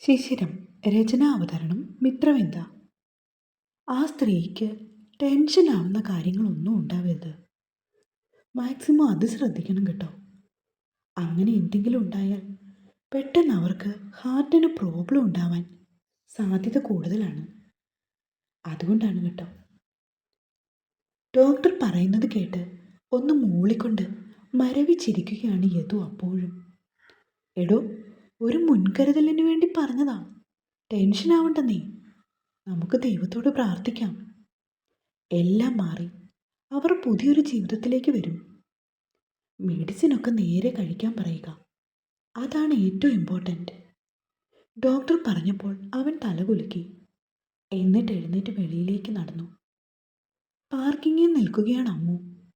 ശിശിരം രചനാവതരണം മിത്രവിന്ദ. ആ സ്ത്രീക്ക് ടെൻഷനാവുന്ന കാര്യങ്ങളൊന്നും ഉണ്ടാവരുത്. മാക്സിമം അത് ശ്രദ്ധിക്കണം കേട്ടോ. അങ്ങനെ എന്തെങ്കിലും ഉണ്ടായാൽ പെട്ടെന്ന് അവർക്ക് ഹാർട്ടിന് പ്രോബ്ലം ഉണ്ടാവാൻ സാധ്യത കൂടുതലാണ്. അതുകൊണ്ടാണ് കേട്ടോ. ഡോക്ടർ പറയുന്നത് കേട്ട് ഒന്ന് മൂളിക്കൊണ്ട് മരവിച്ചിരിക്കുകയാണ് യദു അപ്പോഴും. എടോ ഒരു മുൻകരുതലിന് വേണ്ടി പറഞ്ഞതാണ്. ടെൻഷൻ ആവണ്ട നീ. നമുക്ക് ദൈവത്തോട് പ്രാർത്ഥിക്കാം. എല്ലാം മാറി. അവർ പുതിയൊരു ജീവിതത്തിലേക്ക് വരും. മെഡിസിനൊക്കെ നേരെ കഴിക്കാൻ പറയുക. അതാണ് ഏറ്റവും ഇമ്പോർട്ടന്റ് ഡോക്ടർ പറഞ്ഞപ്പോൾ അവൻ തലകുലുക്കി എന്നിട്ട് എഴുന്നേറ്റ് വെളിയിലേക്ക് നടന്നു. പാർക്കിങ്ങിൽ നിൽക്കുകയാണ് അമ്മു.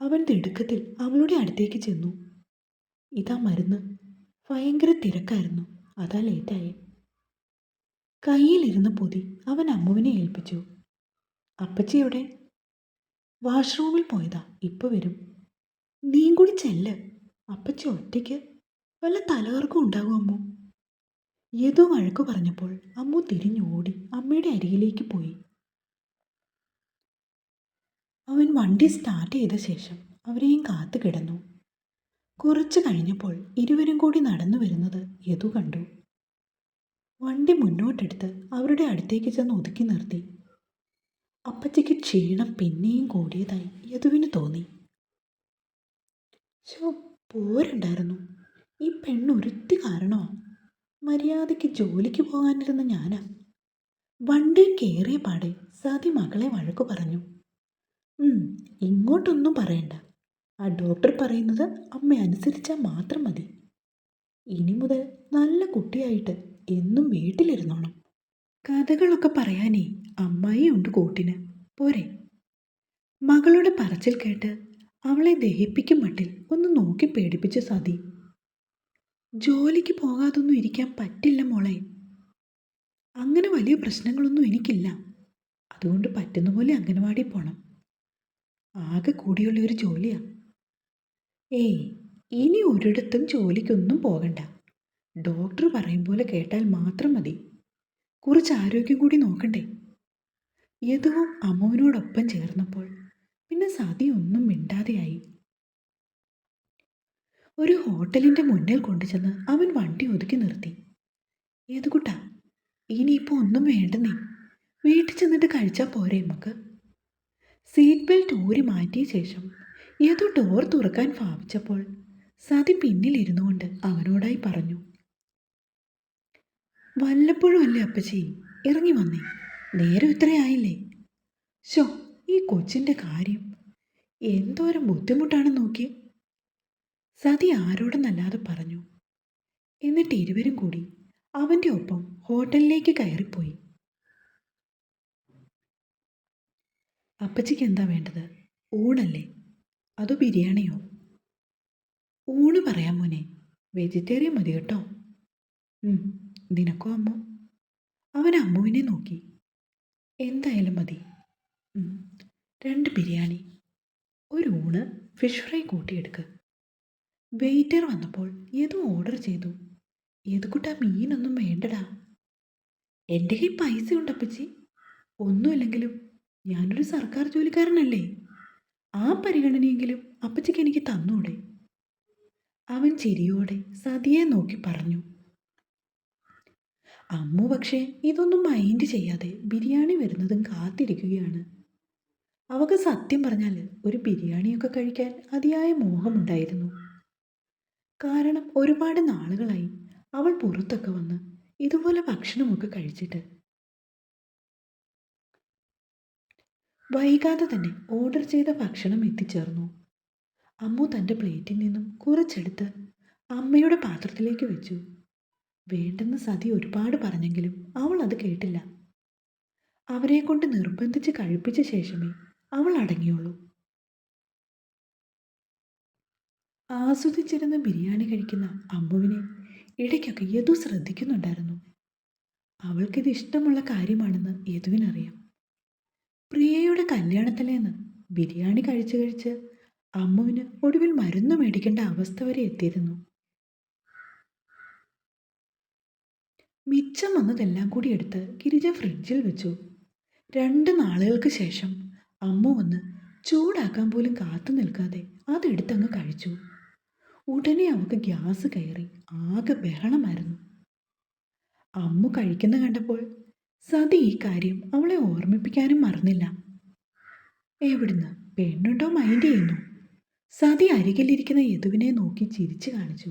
അവൻ തിടുക്കത്തിൽ അവളുടെ അടുത്തേക്ക് ചെന്നു. ഇതാ മരുന്ന്. ഭയങ്കര തിരക്കായിരുന്നു. അതാ ലേറ്റായി. കയ്യിലിരുന്ന് പൊതി അവൻ അമ്മുവിനെ ഏൽപ്പിച്ചു. അപ്പച്ചി എവിടെ? വാഷ്റൂമിൽ പോയതാ. ഇപ്പൊ വരും. നീയും കൂടി ചെല്ല്. അപ്പച്ചി ഒറ്റയ്ക്ക്? വല്ല തലകർക്കും ഉണ്ടാകും അമ്മു? ഏതോ വഴക്കു പറഞ്ഞപ്പോൾ അമ്മു തിരിഞ്ഞോടി അമ്മയുടെ അരികിലേക്ക് പോയി. അവൻ വണ്ടി സ്റ്റാർട്ട് ചെയ്ത ശേഷം അവരെയും കാത്തു കിടന്നു. കുറച്ചു കഴിഞ്ഞപ്പോൾ ഇരുവരും കൂടി നടന്നു വരുന്നത് യദു കണ്ടു. വണ്ടി മുന്നോട്ടെടുത്ത് അവരുടെ അടുത്തേക്ക് ചെന്ന് ഒതുക്കി നിർത്തി. അപ്പച്ചയ്ക്ക് ക്ഷീണം പിന്നെയും കൂടിയതായി യദുവിന് തോന്നി. ശോ പോരുണ്ടായിരുന്നു. ഈ പെണ്ണൊരുത്തി കാരണമാ മര്യാദയ്ക്ക് ജോലിക്ക് പോകാനിരുന്ന ഞാനാ. വണ്ടി കയറിയ പാടെ സതി മകളെ വഴക്കു പറഞ്ഞു. "ഉം, ഇങ്ങോട്ടൊന്നും പറയണ്ട. ആ ഡോക്ടർ പറയുന്നത് അമ്മ അനുസരിച്ചാൽ മാത്രം മതി. ഇനി മുതൽ നല്ല കുട്ടിയായിട്ട് എന്നും വീട്ടിലിരുന്നോണം. കഥകളൊക്കെ പറയാനേ അമ്മായി ഉണ്ട് കൂട്ടിന്. പോരെ. മകളുടെ പറച്ചിൽ കേട്ട് അവളെ ദഹിപ്പിക്കും മട്ടിൽ ഒന്ന് നോക്കി പേടിപ്പിച്ച സതി. ജോലിക്ക് പോകാതൊന്നും ഇരിക്കാൻ പറ്റില്ല മോളെ. അങ്ങനെ വലിയ പ്രശ്നങ്ങളൊന്നും എനിക്കില്ല. അതുകൊണ്ട് പറ്റുന്ന പോലെ അംഗനവാടി പോണം. ആകെ കൂടിയുള്ള ഒരു ജോലിയാ. ഏയ് ഇനി ഒരിടത്തും ജോലിക്കൊന്നും പോകണ്ട. ഡോക്ടർ പറയും പോലെ കേട്ടാൽ മാത്രം മതി. കുറച്ച് ആരോഗ്യം കൂടി നോക്കണ്ടേ? യദുവും അമ്മുവിനോടൊപ്പം ചേർന്നപ്പോൾ പിന്നെ സതി ഒന്നും മിണ്ടാതെയായി. ഒരു ഹോട്ടലിന്റെ മുന്നിൽ കൊണ്ടുചെന്ന് അവൻ വണ്ടി ഒതുക്കി നിർത്തി. യദുകുട്ടാ ഇനിയിപ്പോൾ ഒന്നും വേണ്ടെന്നേ. വീട്ടിൽ ചെന്നിട്ട് കഴിച്ചാൽ പോരെ നമുക്ക്? സീറ്റ് ബെൽറ്റ് ഊരി മാറ്റിയ ശേഷം ഏതോ ഡോർ തുറക്കാൻ ഭാവിച്ചപ്പോൾ സതി പിന്നിലിരുന്നു കൊണ്ട് അവനോടായി പറഞ്ഞു വല്ലപ്പോഴും അല്ലേ അപ്പച്ചി ഇറങ്ങി വന്നേ. നേരം ഇത്രയായില്ലേ ശോ ഈ കൊച്ചിന്റെ കാര്യം എന്തോരം ബുദ്ധിമുട്ടാണ് നോക്കി സതി ആരോടെന്നല്ലാതെ പറഞ്ഞു എന്നിട്ട് ഇരുവരും കൂടി അവന്റെ ഒപ്പം ഹോട്ടലിലേക്ക് കയറിപ്പോയി. അപ്പച്ചിക്ക് എന്താ വേണ്ടത്? ഊണല്ലേ? അതോ ബിരിയാണിയോ? ഊണ് പറയാം മോനെ. വെജിറ്റേറിയൻ മതി കേട്ടോ. നിനക്കോ അമ്മ? അവൻ അമ്മുവിനെ നോക്കി. എന്തായാലും മതി. രണ്ട് ബിരിയാണി. ഒരു ഊണ് ഫിഷ് ഫ്രൈ കൂട്ടിയെടുക്ക്. വെയിറ്റർ വന്നപ്പോൾ ഏതോ ഓർഡർ ചെയ്തു. ഏതുകൂട്ടാ മീനൊന്നും വേണ്ടടാ. എന്റെ കൈ പൈസ ഉണ്ടപ്പച്ചി ഒന്നുമില്ലെങ്കിലും ഞാനൊരു സർക്കാർ ജോലിക്കാരനല്ലേ? ആ പരിഗണനയെങ്കിലും അപ്പച്ചിക്ക് എനിക്ക് തന്നൂടെ? അവൻ ചിരിയോടെ സതിയെ നോക്കി പറഞ്ഞു. അമ്മു പക്ഷേ ഇതൊന്നും മൈൻഡ് ചെയ്യാതെ ബിരിയാണി വരുന്നതും കാത്തിരിക്കുകയാണ്. അവക്ക് സത്യം പറഞ്ഞാൽ ഒരു ബിരിയാണിയൊക്കെ കഴിക്കാൻ അതിയായ മോഹമുണ്ടായിരുന്നു. കാരണം ഒരുപാട് നാളുകളായി അവൾ പുറത്തൊക്കെ വന്ന് ഇതുപോലെ ഭക്ഷണമൊക്കെ കഴിച്ചിട്ട് വൈകാതെ തന്നെ ഓർഡർ ചെയ്ത ഭക്ഷണം എത്തിച്ചേർന്നു. അമ്മു തന്റെ പ്ലേറ്റിൽ നിന്നും കുറച്ചെടുത്ത് അമ്മയുടെ പാത്രത്തിലേക്ക് വെച്ചു. വേണ്ടെന്ന് സതി ഒരുപാട് പറഞ്ഞെങ്കിലും അവൾ അത് കേട്ടില്ല. അവരെ കൊണ്ട് നിർബന്ധിച്ച് കഴിപ്പിച്ച ശേഷമേ അവൾ അടങ്ങിയുള്ളൂ. ആസ്വദിച്ചിരുന്ന് ബിരിയാണി കഴിക്കുന്ന അമ്മുവിനെ ഇടയ്ക്കൊക്കെ യദു ശ്രദ്ധിക്കുന്നുണ്ടായിരുന്നു. അവൾക്കിത് ഇഷ്ടമുള്ള കാര്യമാണെന്ന് യദുവിനറിയാം. പ്രിയയുടെ കല്യാണത്തിലേന്ന് ബിരിയാണി കഴിച്ച് കഴിച്ച് അമ്മുവിന് ഒടുവിൽ മരുന്ന് മേടിക്കേണ്ട അവസ്ഥ വരെ എത്തിയിരുന്നു. മിച്ചം വന്നതെല്ലാം കൂടി എടുത്ത് ഗിരിജ ഫ്രിഡ്ജിൽ വെച്ചു. രണ്ട് നാളുകൾക്ക് ശേഷം അമ്മ വന്ന് ചൂടാക്കാൻ പോലും കാത്തു നിൽക്കാതെ അതെടുത്തങ്ങ് കഴിച്ചു. ഉടനെ അവൾക്ക് ഗ്യാസ് കയറി ആകെ ബഹളമായിരുന്നു. അമ്മു കഴിക്കുന്ന കണ്ടപ്പോൾ സതി ഈ കാര്യം അവളെ ഓർമ്മിപ്പിക്കാനും മറന്നില്ല. എവിടുന്ന്? പെണ്ണുണ്ടോ മൈൻഡ് ചെയ്യുന്നു? സതി അരികിലിരിക്കുന്ന യദുവിനെ നോക്കി ചിരിച്ചു കാണിച്ചു.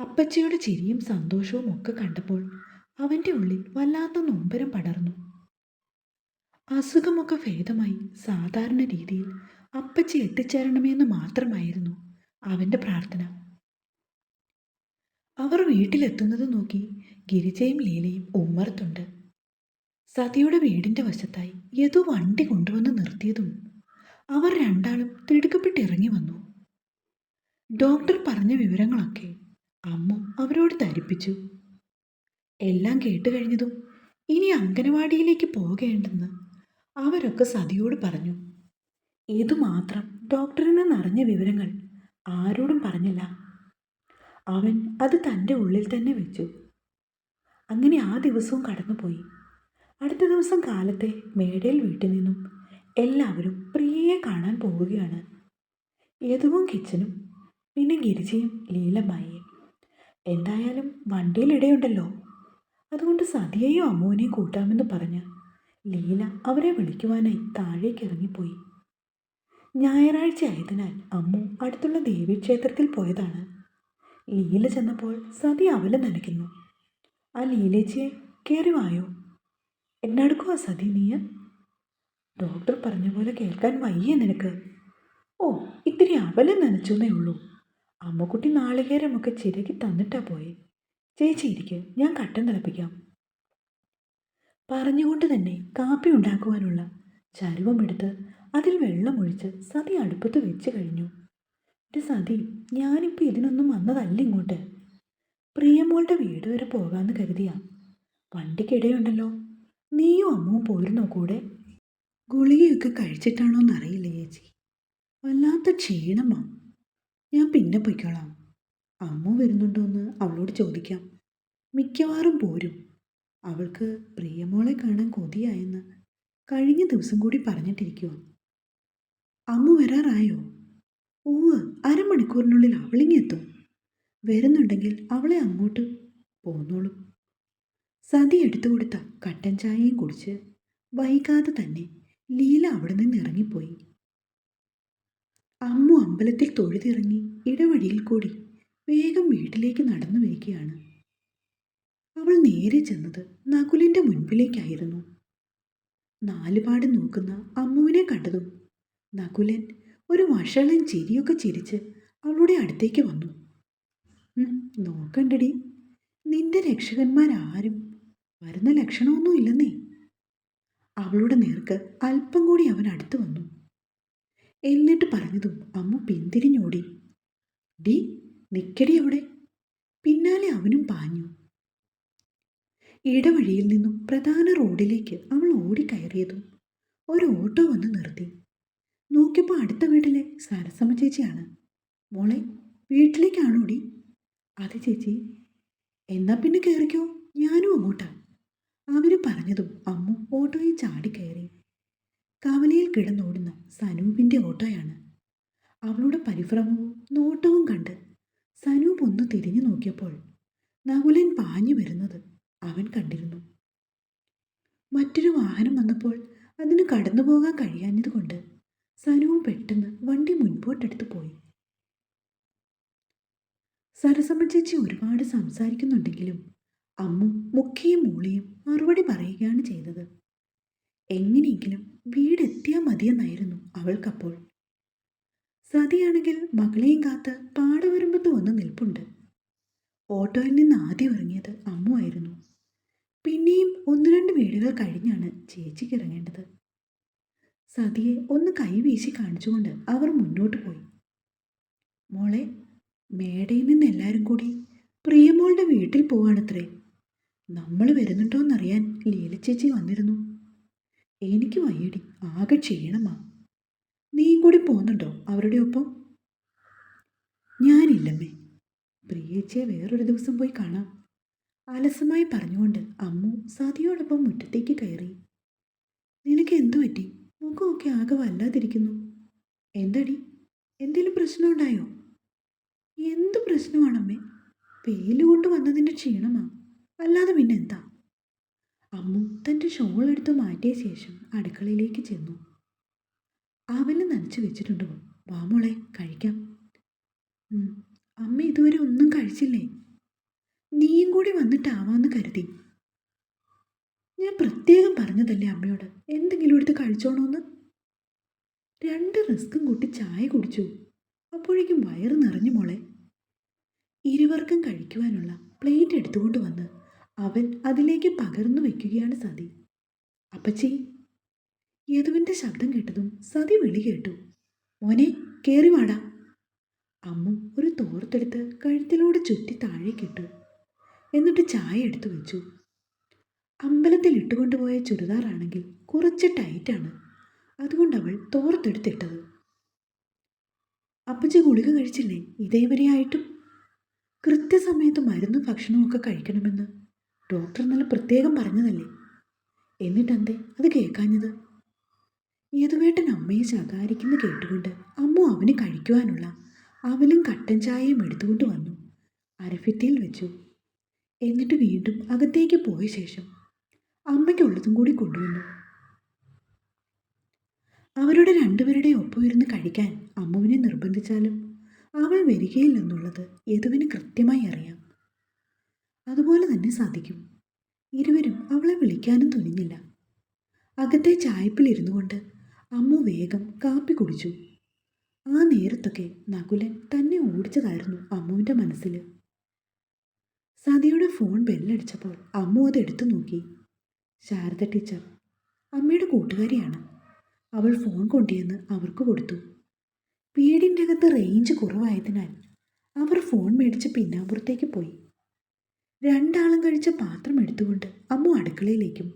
അപ്പച്ചയുടെ ചിരിയും സന്തോഷവും ഒക്കെ കണ്ടപ്പോൾ അവന്റെ ഉള്ളിൽ വല്ലാത്ത നൊമ്പരം പടർന്നു. അസുഖമൊക്കെ ഭേദമായി സാധാരണ രീതിയിൽ അപ്പച്ചി എത്തിച്ചേരണമെന്ന് മാത്രമായിരുന്നു അവന്റെ പ്രാർത്ഥന. അവർ വീട്ടിലെത്തുന്നത് നോക്കി ഗിരിജയും ലീലയും ഉമ്മറത്തുണ്ട് സതിയുടെ വീടിന്റെ വശത്തായി ഏതോ വണ്ടി കൊണ്ടുവന്ന് നിർത്തിയതും അവർ രണ്ടാളും തിടുക്കപ്പെട്ട് ഇറങ്ങി വന്നു. ഡോക്ടർ പറഞ്ഞ വിവരങ്ങളൊക്കെ അമ്മ അവരോട് ധരിപ്പിച്ചു. എല്ലാം കേട്ട് കഴിഞ്ഞതും ഇനി അംഗനവാടിയിലേക്ക് പോകേണ്ടെന്ന് അവരൊക്കെ സതിയോട് പറഞ്ഞു. ഇതുമാത്രം ഡോക്ടറിന് നിറഞ്ഞ വിവരങ്ങൾ ആരോടും പറഞ്ഞില്ല. അവൻ അത് തന്റെ ഉള്ളിൽ തന്നെ വെച്ചു. അങ്ങനെ ആ ദിവസവും കടന്നുപോയി. അടുത്ത ദിവസം കാലത്തെ മേടയിൽ വീട്ടിൽ നിന്നും എല്ലാവരും പ്രിയയെ കാണാൻ പോവുകയാണ്. യദുവും കിച്ചനും പിന്നെ ഗിരിജയും ലീലമ്മായിയും. എന്തായാലും വണ്ടിയിൽ ഇടയുണ്ടല്ലോ. അതുകൊണ്ട് സതിയെയും അമ്മുവിനെയും കൂട്ടാമെന്ന് പറഞ്ഞ് ലീല അവരെ വിളിക്കുവാനായി താഴേക്ക് ഇറങ്ങിപ്പോയി. ഞായറാഴ്ച ആയതിനാൽ അമ്മു അടുത്തുള്ള ദേവീക്ഷേത്രത്തിൽ പോയതാണ്. ലീല ചെന്നപ്പോൾ സതി അവല നനയ്ക്കുന്നു. ആ ലീലേച്ചിയെ കയറി വായോ? എന്നടുക്കുവാ സതി നീയ? ഡോക്ടർ പറഞ്ഞ പോലെ കേൾക്കാൻ വയ്യേ നിനക്ക്. ഓ ഇത്തിരി അവലം നനച്ചെന്നേ ഉള്ളൂ. അമ്മക്കുട്ടി നാളികേരമൊക്കെ ചിരകി തന്നിട്ടാ പോയെ. ചേച്ചി ഇരിക്ക് ഞാൻ കട്ടൻ തിളപ്പിക്കാം. പറഞ്ഞുകൊണ്ട് തന്നെ കാപ്പി ഉണ്ടാക്കുവാനുള്ള ചരുവമെടുത്ത് അതിൽ വെള്ളമൊഴിച്ച് സതി അടുപ്പത്ത് വെച്ച് കഴിഞ്ഞു. ഒരു സതി ഞാനിപ്പോൾ ഇതിനൊന്നും വന്നതല്ല ഇങ്ങോട്ട്. പ്രിയമോളുടെ വീട് വരെ പോകാമെന്ന് കരുതിയാ. വണ്ടിക്കിടയുണ്ടല്ലോ. നീയും അമ്മവും പോയിരുന്നോ കൂടെ? ഗുളികയൊക്കെ കഴിച്ചിട്ടാണോ എന്നറിയില്ല ചേച്ചി. വല്ലാത്ത ക്ഷീണമാ. ഞാൻ പിന്നെ പൊയ്ക്കോളാം. അമ്മ വരുന്നുണ്ടോ എന്ന് അവളോട് ചോദിക്കാം. മിക്കവാറും പോരും. അവൾക്ക് പ്രിയമോളെ കാണാൻ കൊതിയായെന്ന് കഴിഞ്ഞ ദിവസം കൂടി പറഞ്ഞിട്ടിരിക്കുക അമ്മ വരാറായോ? ഓവ് അരമണിക്കൂറിനുള്ളിൽ അവളിങ്ങെത്തും. വരുന്നുണ്ടെങ്കിൽ അവളെ അങ്ങോട്ട് പോന്നോളും. സതി എടുത്തു കൊടുത്ത കട്ടൻ ചായയും കുടിച്ച് വൈകാതെ തന്നെ ലീല അവിടെ നിന്ന് ഇറങ്ങിപ്പോയി. അമ്മു അമ്പലത്തിൽ തൊഴുതിറങ്ങി ഇടവഴിയിൽ കൂടി വേഗം വീട്ടിലേക്ക് നടന്നു വരികയാണ്. അവൾ നേരെ ചെന്നത് നകുലിന്റെ മുൻപിലേക്കായിരുന്നു. നാലുപാട് നോക്കുന്ന അമ്മുവിനെ കണ്ടതും നകുലൻ ഒരു വഷളൻ ചിരിയൊക്കെ ചിരിച്ച് അവളുടെ അടുത്തേക്ക് വന്നു. "ഉം, നോക്കണ്ടടി. നിന്റെ രക്ഷകന്മാരാരും വരുന്ന ലക്ഷണമൊന്നും ഇല്ലെന്നേ. അവളുടെ നേർക്ക് അല്പം കൂടി അവൻ അടുത്തു വന്നു. എന്നിട്ട് പറഞ്ഞതും അമ്മ പിന്തിരിഞ്ഞോടി. ഡി നിക്കടി അവിടെ. പിന്നാലെ അവനും പാഞ്ഞു. ഇടവഴിയിൽ നിന്നും പ്രധാന റോഡിലേക്ക് അവൾ ഓടിക്കയറിയതും ഒരു ഓട്ടോ വന്ന് നിർത്തി. നോക്കിയപ്പോൾ അടുത്ത വീട്ടിലെ സരസമ്മ ചേച്ചിയാണ്. മോളെ വീട്ടിലേക്കാണോടി അതെ ചേച്ചി. എന്നാ പിന്നെ കയറിക്കോ ഞാനും അങ്ങോട്ടാ. അവർ പറഞ്ഞതും അമ്മു ഓട്ടോയിൽ ചാടിക്കയറി കവലയിൽ കിടന്നോടുന്ന സനൂപിന്റെ ഓട്ടോയാണ്. അവളുടെ പരിഭ്രമവും നോട്ടവും കണ്ട് സനൂപ് ഒന്ന് തിരിഞ്ഞു നോക്കിയപ്പോൾ നകുലൻ പാഞ്ഞു വരുന്നത് അവൻ കണ്ടിരുന്നു. മറ്റൊരു വാഹനം വന്നപ്പോൾ അതിന് കടന്നു പോകാൻ കഴിയാഞ്ഞതുകൊണ്ട് സനുവും പെട്ടെന്ന് വണ്ടി മുൻപോട്ടെടുത്ത് പോയി. സരസമ്മ ചേച്ചി ഒരുപാട് സംസാരിക്കുന്നുണ്ടെങ്കിലും അമ്മു മുക്കിയും മൂളിയും മറുപടി പറയുകയാണ് ചെയ്തത്. എങ്ങനെയെങ്കിലും വീടെത്തിയാൽ മതിയെന്നായിരുന്നു അവൾക്കപ്പോൾ. സതിയാണെങ്കിൽ മകളെയും കാത്ത് പാടവരമ്പത്ത് വന്ന് നിൽപ്പുണ്ട്. ഓട്ടോയിൽ നിന്ന് ആദ്യം ഇറങ്ങിയത് അമ്മു ആയിരുന്നു. പിന്നെയും ഒന്ന് രണ്ട് വീടുകൾ കഴിഞ്ഞാണ് ചേച്ചിക്ക് ഇറങ്ങേണ്ടത്. സതിയെ ഒന്ന് കൈവീശി കാണിച്ചുകൊണ്ട് അവർ മുന്നോട്ട് പോയി. മോളെ മേടയിൽ നിന്ന് എല്ലാവരും കൂടി പ്രിയമോളുടെ വീട്ടിൽ പോവാണത്രേ. നമ്മൾ വരുന്നുണ്ടോയെന്നറിയാൻ ലീലച്ചേച്ചി വന്നിരുന്നു. എനിക്ക് വയ്യടി ആകെ ക്ഷീണമാ. നീയും കൂടി പോകുന്നുണ്ടോ അവരുടെ ഒപ്പം? ഞാനില്ലമ്മേ. പ്രിയേച്ചിയെ വേറൊരു ദിവസം പോയി കാണാം. അലസമായി പറഞ്ഞുകൊണ്ട് അമ്മു സതിയോടൊപ്പം മുറ്റത്തേക്ക് കയറി. നിനക്ക് എന്തു പറ്റി? മുഖമൊക്കെ ആകെ വല്ലാതിരിക്കുന്നു. എന്തടി? എന്തെങ്കിലും പ്രശ്നമുണ്ടായോ? എന്ത് പ്രശ്നമാണമ്മേ? വെയിൽ വന്നതിന്റെ ക്ഷീണമാ. അല്ലാതെ പിന്നെന്താ? അമ്മു തന്റെ ഷോൾ എടുത്ത് മാറ്റിയ ശേഷം അടുക്കളയിലേക്ക് ചെന്നു. അവന് നനച്ച് വെച്ചിട്ടുണ്ട് വാമോളെ കഴിക്കാം. അമ്മ ഇതുവരെ ഒന്നും കഴിച്ചില്ലേ? നീയും കൂടി വന്നിട്ടാവാന്ന് കരുതി. ഞാൻ പ്രത്യേകം പറഞ്ഞതല്ലേ അമ്മയോട്? എന്തെങ്കിലും എടുത്ത് കഴിച്ചോണോന്ന്? രണ്ട് റിസ്ക്കും കൂട്ടി ചായ കുടിച്ചു. അപ്പോഴേക്കും വയറ് നിറഞ്ഞു മോളെ. ഇരുവർക്കും കഴിക്കുവാനുള്ള പ്ലേറ്റ് എടുത്തുകൊണ്ട് വന്ന് അവൻ അതിലേക്ക് പകർന്നു വെക്കുകയാണ് സതി. അപ്പച്ചി യദുവിന്റെ ശബ്ദം കേട്ടതും സതി വിളി കേട്ടു. മോനെ കയറി വാടാ. അമ്മ ഒരു തോർത്തെടുത്ത് കഴുത്തിലൂടെ ചുറ്റി താഴേക്കിട്ടു എന്നിട്ട് ചായ എടുത്തു വെച്ചു. അമ്പലത്തിൽ ഇട്ടുകൊണ്ടുപോയ ചുരിദാറാണെങ്കിൽ കുറച്ച് ടൈറ്റാണ്. അതുകൊണ്ട് അവൾ തോർത്തെടുത്തിട്ടത്. അപ്പച്ചി ഗുളിക കഴിച്ചില്ലേ? ഇതേവരെയായിട്ടും. കൃത്യസമയത്ത് മരുന്നും ഭക്ഷണവും ഒക്കെ കഴിക്കണമെന്ന് ഡോക്ടർ നല്ല പ്രത്യേകം പറഞ്ഞതല്ലേ? എന്നിട്ടെന്തേ? അത് കേൾക്കാഞ്ഞത്? യദുവേട്ടൻ അമ്മയെ ശകാരിക്കുന്നു കേട്ടുകൊണ്ട് അമ്മ അവന് കഴിക്കുവാനുള്ള അവലും കട്ടൻ ചായയും എടുത്തുകൊണ്ട് വന്നു. അരഫിത്തിയിൽ വെച്ചു. എന്നിട്ട് വീണ്ടും അകത്തേക്ക് പോയ ശേഷം അമ്മയ്ക്കുള്ളതും കൂടി കൊണ്ടുവന്നു. അവരുടെ രണ്ടുപേരുടെ ഒപ്പം ഇരുന്ന് കഴിക്കാൻ അമ്മുവിനെ നിർബന്ധിച്ചാലും അവൾ വരികയില്ലെന്നുള്ളത് യദുവിന് കൃത്യമായി അറിയാം. അതുപോലെ തന്നെ സാധിക്കും. ഇരുവരും അവളെ വിളിക്കാനും തുനിഞ്ഞില്ല. അകത്തെ ചായപ്പിലിരുന്നു കൊണ്ട് അമ്മു വേഗം കാപ്പി കുടിച്ചു. ആ നേരത്തൊക്കെ നകുലൻ തന്നെ ഓടിച്ചതായിരുന്നു അമ്മുവിന്റെ മനസ്സിൽ സതിയുടെ ഫോൺ ബെല്ലടിച്ചപ്പോൾ അമ്മു അത് എടുത്തു നോക്കി. ശാരദ ടീച്ചർ അമ്മയുടെ കൂട്ടുകാരിയാണ്. അവൾ ഫോൺ കൊണ്ടുവന്ന് അവർക്ക് കൊടുത്തു. വീടിന്റെ അകത്ത് റേഞ്ച് കുറവായതിനാൽ അവർ ഫോൺ മേടിച്ച് പിന്നാമ്പുറത്തേക്ക് പോയി. രണ്ടാളും കഴിച്ച പാത്രം എടുത്തുകൊണ്ട് അമ്മു അടുക്കളയിലേക്കും.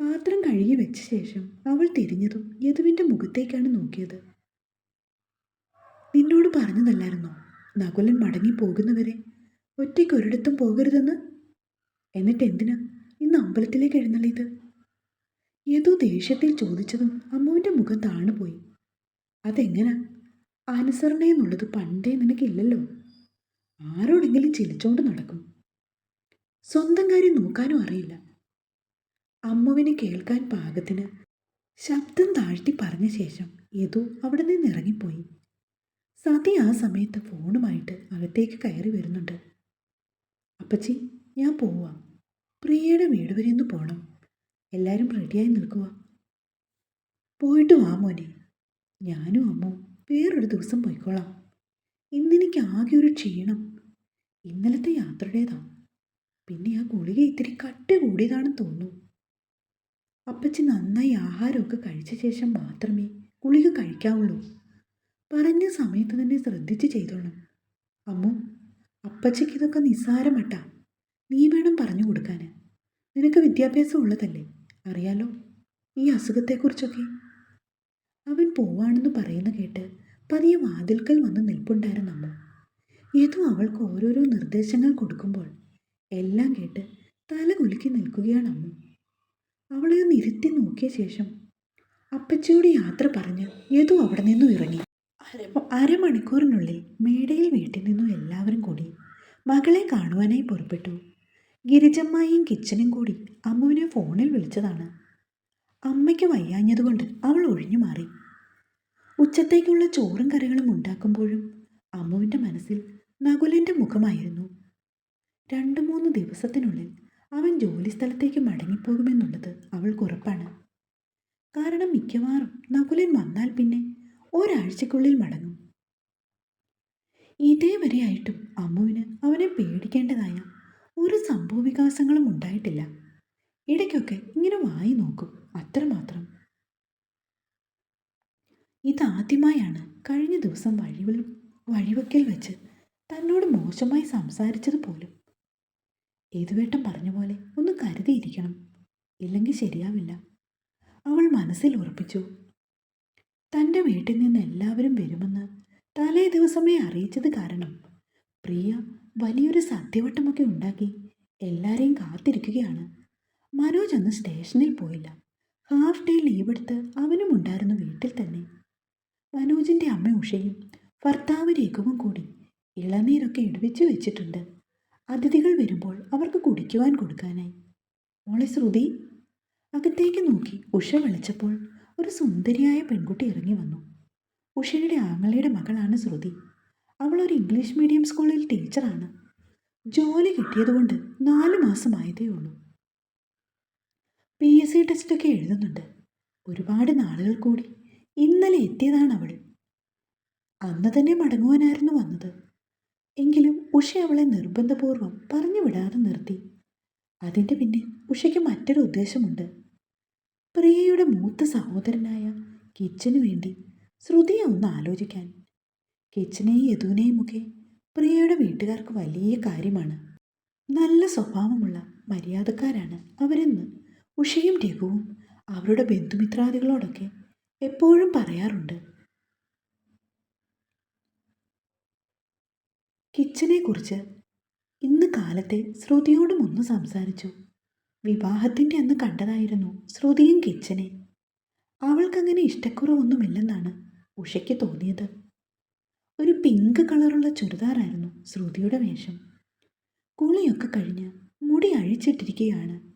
പാത്രം കഴുകി വെച്ച ശേഷം അവൾ തിരിഞ്ഞതും യദുവിന്റെ മുഖത്തേക്കാണ് നോക്കിയത്. നിന്നോട് പറഞ്ഞതല്ലായിരുന്നോ? നകുലൻ മടങ്ങി പോകുന്നവരെ ഒറ്റയ്ക്ക് ഒരിടത്തും പോകരുതെന്ന്? എന്നിട്ട് എന്തിനാ ഇന്ന് അമ്പലത്തിലേക്ക് എഴുന്നള്ളിയത്? യദു ദേഷ്യത്തിൽ ചോദിച്ചതും അമ്മുവിന്റെ മുഖം താണുപോയി. അതെങ്ങനാ? അനുസരണയെന്നുള്ളത് പണ്ടേ നിനക്കില്ലല്ലോ. ആരോടെങ്കിലും ചിരിച്ചോണ്ട് നടക്കും. സ്വന്തം കാര്യം നോക്കാനും അറിയില്ല. അമ്മുവിന് കേൾക്കാൻ പാകത്തിന് ശബ്ദം താഴ്ത്തി പറഞ്ഞ ശേഷം യദു അവിടെ നിന്ന് ഇറങ്ങിപ്പോയി. സതി ആ സമയത്ത് ഫോണുമായിട്ട് അകത്തേക്ക് കയറി വരുന്നുണ്ട്. അപ്പച്ചി ഞാൻ പോവാം. പ്രിയയുടെ വീട് വരെ ഒന്ന് പോകണം എല്ലാവരും റെഡിയായി നിൽക്കുക പോയിട്ട് വാ മോനെ. ഞാനും അമ്മ വേറൊരു ദിവസം പോയിക്കോളാം. ഇന്നെനിക്ക് ആകെ ഒരു ക്ഷീണം. ഇന്നലത്തെ യാത്രയുടേതാ. പിന്നെ ആ ഗുളിക ഇത്തിരി കട്ട് കൂടിയതാണെന്ന് തോന്നുന്നു. അപ്പച്ചി നന്നായി ആഹാരമൊക്കെ കഴിച്ച ശേഷം മാത്രമേ ഗുളിക കഴിക്കാവുള്ളൂ. പറഞ്ഞ സമയത്ത് തന്നെ ശ്രദ്ധിച്ച് ചെയ്തോണം അമ്മു അപ്പച്ചയ്ക്ക് ഇതൊക്കെ നീ വേണം പറഞ്ഞു കൊടുക്കാൻ നിനക്ക് വിദ്യാഭ്യാസം ഉള്ളതല്ലേ? അറിയാലോ ഈ അസുഖത്തെക്കുറിച്ചൊക്കെ. അവൻ പോവാണെന്ന് പറയുന്ന കേട്ട് പതിയെ വാതിൽക്കൽ വന്ന് നിൽപ്പുണ്ടായിരുന്നു അമ്മ. ഏതോ അവൾക്ക് ഓരോരോ നിർദ്ദേശങ്ങൾ കൊടുക്കുമ്പോൾ എല്ലാം കേട്ട് തല കുലുക്കി നിൽക്കുകയാണ് അമ്മ. അവളെ ഒന്ന് ഇരുത്തി നോക്കിയ ശേഷം അപ്പച്ചിയോട് യാത്ര പറഞ്ഞ് ഏതോ അവിടെ നിന്നും ഇറങ്ങി. അര- അരമണിക്കൂറിനുള്ളിൽ മേടയിൽ വീട്ടിൽ നിന്നും എല്ലാവരും കൂടി മകളെ കാണുവാനായി പുറപ്പെട്ടു. ഗിരിജമ്മായും കിച്ചനും കൂടി അമ്മുവിനെ ഫോണിൽ വിളിച്ചതാണ്. അമ്മയ്ക്ക് വയ്യാഞ്ഞതുകൊണ്ട് അവൾ ഒഴിഞ്ഞു മാറി ഉച്ചത്തേക്കുള്ള ചോറും കറികളും ഉണ്ടാക്കുമ്പോഴും അമ്മുവിന്റെ മനസ്സിൽ നകുലന്റെ മുഖമായിരുന്നു. രണ്ട് മൂന്ന് ദിവസത്തിനുള്ളിൽ അവൻ ജോലി സ്ഥലത്തേക്ക് മടങ്ങിപ്പോകുമെന്നുള്ളത് അവൾക്ക് ഉറപ്പാണ്. കാരണം മിക്കവാറും നകുലൻ വന്നാൽ പിന്നെ ഒരാഴ്ചക്കുള്ളിൽ മടങ്ങും. ഇതേ ഇതേവരെയായിട്ടും അമ്മുവിന് അവനെ പേടിക്കേണ്ടതായ ഒരു സംഭവവികാസങ്ങളും ഉണ്ടായിട്ടില്ല. ഇടയ്ക്കൊക്കെ ഇങ്ങനെ വായി നോക്കും. അത്രമാത്രം ഇതാദ്യമായാണ് കഴിഞ്ഞ ദിവസം വഴിവിൽ വഴിവെക്കൽ വെച്ച് തന്നോട് മോശമായി സംസാരിച്ചത് പോലും. ഏതുവേട്ടം പറഞ്ഞ പോലെ ഒന്ന് കരുതിയിരിക്കണം. ഇല്ലെങ്കിൽ ശരിയാവില്ല. അവൾ മനസ്സിൽ ഉറപ്പിച്ചു. തന്റെ വീട്ടിൽ നിന്ന് എല്ലാവരും വരുമെന്ന് തലേ ദിവസമേ അറിയിച്ചത് കാരണം പ്രിയ വലിയൊരു സദ്യവട്ടമൊക്കെ ഉണ്ടാക്കി എല്ലാരെയും കാത്തിരിക്കുകയാണ്. മനോജ് അന്ന് സ്റ്റേഷനിൽ പോയില്ല. ഹാഫ് ഡേ ലീവ് എടുത്ത് അവനും ഉണ്ടായിരുന്നു വീട്ടിൽ തന്നെ. മനോജിന്റെ അമ്മ ഉഷയും ഭർത്താവ് രഘുവും കൂടി ഇളനീരൊക്കെ ഇടുവിച്ച് വെച്ചിട്ടുണ്ട്. അതിഥികൾ വരുമ്പോൾ അവർക്ക് കുടിക്കുവാൻ കൊടുക്കാനായി. മോളെ ശ്രുതി. അകത്തേക്ക് നോക്കി ഉഷ വിളിച്ചപ്പോൾ ഒരു സുന്ദരിയായ പെൺകുട്ടി ഇറങ്ങി വന്നു. ഉഷയുടെ ആങ്ങളയുടെ മകളാണ് ശ്രുതി. അവൾ ഒരു ഇംഗ്ലീഷ് മീഡിയം സ്കൂളിൽ ടീച്ചറാണ്. ജോലി കിട്ടിയതുകൊണ്ട് നാല് മാസമായതേ ഉള്ളൂ. പി എസ് സി ടെസ്റ്റൊക്കെ എഴുതുന്നുണ്ട്. ഒരുപാട് നാളുകൾ കൂടി. ഇന്നലെ എത്തിയതാണ് അവൾ അന്ന് തന്നെ മടങ്ങുവാനായിരുന്നു വന്നത്. എങ്കിലും ഉഷ അവളെ നിർബന്ധപൂർവം പറഞ്ഞു വിടാതെ നിർത്തി. അതിന്റെ പിന്നിൽ ഉഷയ്ക്ക് മറ്റൊരു ഉദ്ദേശമുണ്ട്. പ്രിയയുടെ മൂത്ത സഹോദരനായ കിച്ചനു വേണ്ടി ശ്രുതിയെ ഒന്ന് ആലോചിക്കാൻ. കിച്ചനെയും യദുവിനെയും ഒക്കെ പ്രിയയുടെ വീട്ടുകാർക്ക് വലിയ കാര്യമാണ്. നല്ല സ്വഭാവമുള്ള മര്യാദക്കാരാണ് അവരെന്ന് ഉഷയും രഘുവും അവരുടെ ബന്ധുമിത്രാദികളോടൊക്കെ എപ്പോഴും പറയാറുണ്ട്. കിച്ചനെ കുറിച്ച് ഇന്ന് കാലത്തെ ശ്രുതിയോടും ഒന്ന് സംസാരിച്ചു. വിവാഹത്തിന്റെ അന്ന് കണ്ടതായിരുന്നു ശ്രുതിയും കിച്ചനെ. അവൾക്കങ്ങനെ ഇഷ്ടക്കുറവൊന്നുമില്ലെന്നാണ് ഉഷയ്ക്ക് തോന്നിയത്. ഒരു പിങ്ക് കളറുള്ള ചുരിദാറായിരുന്നു ശ്രുതിയുടെ വേഷം. കുളിയൊക്കെ കഴിഞ്ഞ് മുടി അഴിച്ചിട്ടിരിക്കുകയാണ്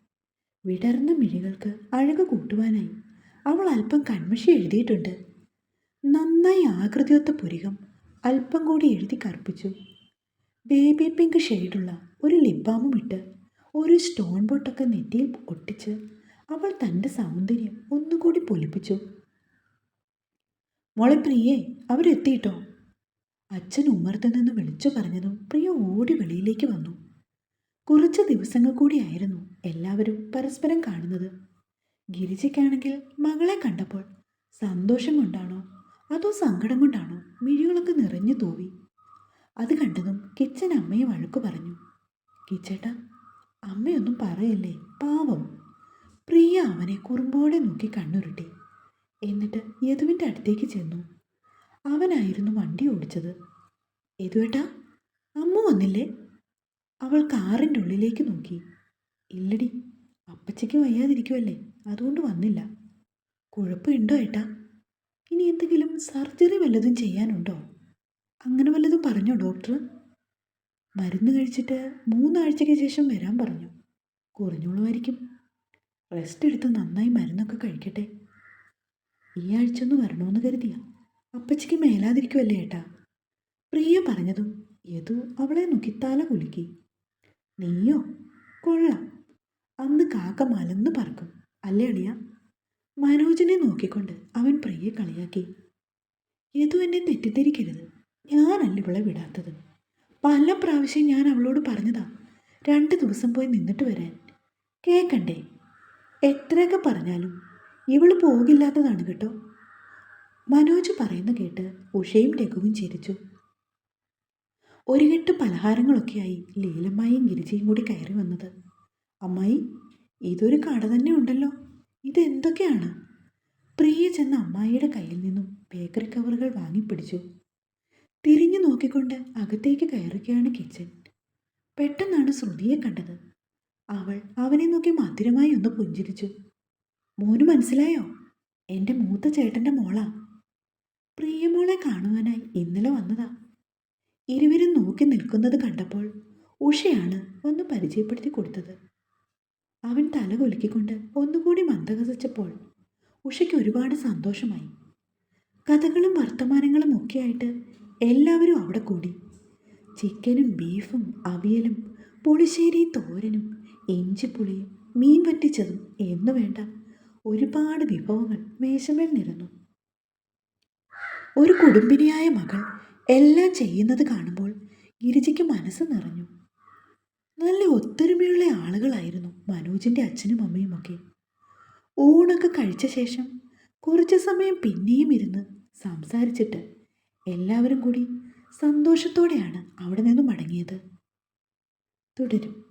വിടർന്ന മിഴികൾക്ക് അഴക് കൂട്ടുവാനായി. അവൾ അല്പം കൺമഷി എഴുതിയിട്ടുണ്ട്. നന്നായി ആകൃതിയൊത്ത പുരികം അല്പം കൂടി എഴുതി കറുപ്പിച്ചു. ബേബി പിങ്ക് ഷെയ്ഡുള്ള ഒരു ലിബാമും ബാമും ഇട്ട് ഒരു സ്റ്റോൺ ബോട്ടൊക്കെ നെറ്റിയിൽ ഒട്ടിച്ച് അവൾ തന്റെ സൗന്ദര്യം ഒന്നുകൂടി പൊലിപ്പിച്ചു. മോളെ പ്രിയേ അവരെത്തിയിട്ടോ? അച്ഛൻ ഉമ്മർത്ത് നിന്ന് വിളിച്ചു പറഞ്ഞതും പ്രിയ ഓടി വെളിയിലേക്ക് വന്നു. കുറച്ച് ദിവസങ്ങൾ കൂടിയായിരുന്നു എല്ലാവരും പരസ്പരം കാണുന്നത്. ഗിരിജയ്ക്കാണെങ്കിൽ മകളെ കണ്ടപ്പോൾ സന്തോഷം കൊണ്ടാണോ അതോ സങ്കടം കൊണ്ടാണോ മിഴികളൊക്കെ നിറഞ്ഞു തൂവി? അത് കണ്ടതും കിച്ചൻ അമ്മയെ വഴക്കു പറഞ്ഞു. കിച്ചേട്ട അമ്മയൊന്നും പറയല്ലേ പാവം. പ്രിയ അവനെ കുറുമ്പോടെ നോക്കി കണ്ണുരുട്ടി. എന്നിട്ട് യദുവിന്റെ അടുത്തേക്ക് ചെന്നു. അവനായിരുന്നു വണ്ടി ഓടിച്ചത്. യദുവേട്ടാ അമ്മ വന്നില്ലേ? അവൾ കാറിന്റെ ഉള്ളിലേക്ക് നോക്കി. ഇല്ലടി അപ്പച്ചയ്ക്ക് വയ്യാതിരിക്കുമല്ലേ അതുകൊണ്ട് വന്നില്ല. കുഴപ്പമുണ്ടോ ഏട്ടാ? ഇനി എന്തെങ്കിലും സർജറി വല്ലതും ചെയ്യാനുണ്ടോ? അങ്ങനെ വല്ലതും പറഞ്ഞോ ഡോക്ടർ? മരുന്ന് കഴിച്ചിട്ട് മൂന്നാഴ്ചയ്ക്ക് ശേഷം വരാൻ പറഞ്ഞു. കുറഞ്ഞോളുമായിരിക്കും. റെസ്റ്റ് എടുത്ത് നന്നായി മരുന്നൊക്കെ കഴിക്കട്ടെ. ഈ ആഴ്ച ഒന്ന് വരണമെന്ന് കരുതിയ. അപ്പച്ചയ്ക്ക് മേലാതിരിക്കുമല്ലേ ഏട്ടാ? പ്രിയ പറഞ്ഞതും യദു അവളെ നോക്കി തല കുലുക്കി. നീയോ? കൊള്ളാം. അന്ന് കാക്ക മലന്ന് പറക്കും. അല്ലേ അളിയ മനോജിനെ നോക്കിക്കൊണ്ട് അവൻ പ്രിയെ കളിയാക്കി. ഇതു എന്നെ തെറ്റിദ്ധരിക്കരുത്. ഞാനല്ല ഇവളെ വിടാത്തത്. പല പ്രാവശ്യം ഞാൻ അവളോട് പറഞ്ഞതാ രണ്ട് ദിവസം പോയി നിന്നിട്ട് വരാൻ. കേക്കണ്ടേ? എത്രയൊക്കെ പറഞ്ഞാലും ഇവൾ പോകില്ലാത്തതാണ് കേട്ടോ. മനോജ് പറയുന്ന കേട്ട് ഉഷയും രഘുവും ചിരിച്ചു. ഒരു കെട്ട് പലഹാരങ്ങളൊക്കെയായി ലീലമ്മായും ഗിരിജയും കൂടി കയറി വന്നത്. അമ്മായി ഇതൊരു കട തന്നെ ഉണ്ടല്ലോ. ഇതെന്തൊക്കെയാണ്? പ്രിയ ചെന്ന അമ്മായിയുടെ കയ്യിൽ നിന്നും ബേക്കറി കവറുകൾ വാങ്ങിപ്പിടിച്ചു തിരിഞ്ഞു നോക്കിക്കൊണ്ട് അകത്തേക്ക് കയറുകയാണ് കിച്ചൻ. പെട്ടെന്നാണ് ശ്രുതിയെ കണ്ടത്. അവൾ അവനെ നോക്കി മധുരമായി ഒന്ന് പുഞ്ചിരിച്ചു. മോന് മനസ്സിലായോ? എന്റെ മൂത്ത ചേട്ടന്റെ മോളാ. പ്രിയമോളെ കാണുവാനായി ഇന്നലെ വന്നതാ. ഇരുവരും നോക്കി നിൽക്കുന്നത് കണ്ടപ്പോൾ ഉഷയാണ് ഒന്ന് പരിചയപ്പെടുത്തി കൊടുത്തത്. അവൻ തല കുലുക്കിക്കൊണ്ട് ഒന്നുകൂടി മന്ദഹസിച്ചപ്പോൾ ഉഷയ്ക്ക് ഒരുപാട് സന്തോഷമായി. കഥകളും വർത്തമാനങ്ങളും ഒക്കെയായിട്ട് എല്ലാവരും അവിടെ കൂടി. ചിക്കനും ബീഫും അവിയലും പുളിശ്ശേരി തോരനും ഇഞ്ചിപ്പുളിയും മീൻ വറ്റിച്ചതും എന്നു വേണ്ട ഒരുപാട് വിഭവങ്ങൾ മേശമേൽ നിരന്നു ഒരു കുടുംബിനിയായ മകൾ എല്ലാം ചെയ്യുന്നത് കാണുമ്പോൾ ഗിരിജയ്ക്ക് മനസ്സ് നിറഞ്ഞു. നല്ല ഒത്തൊരുമയുള്ള ആളുകളായിരുന്നു മനോജിന്റെ അച്ഛനും അമ്മയും ഒക്കെ. ഊണൊക്കെ കഴിച്ച ശേഷം കുറച്ച് സമയം പിന്നെയും ഇരുന്ന് സംസാരിച്ചിട്ട് എല്ലാവരും കൂടി സന്തോഷത്തോടെയാണ് അവിടെ നിന്ന് മടങ്ങിയത്. തുടരും.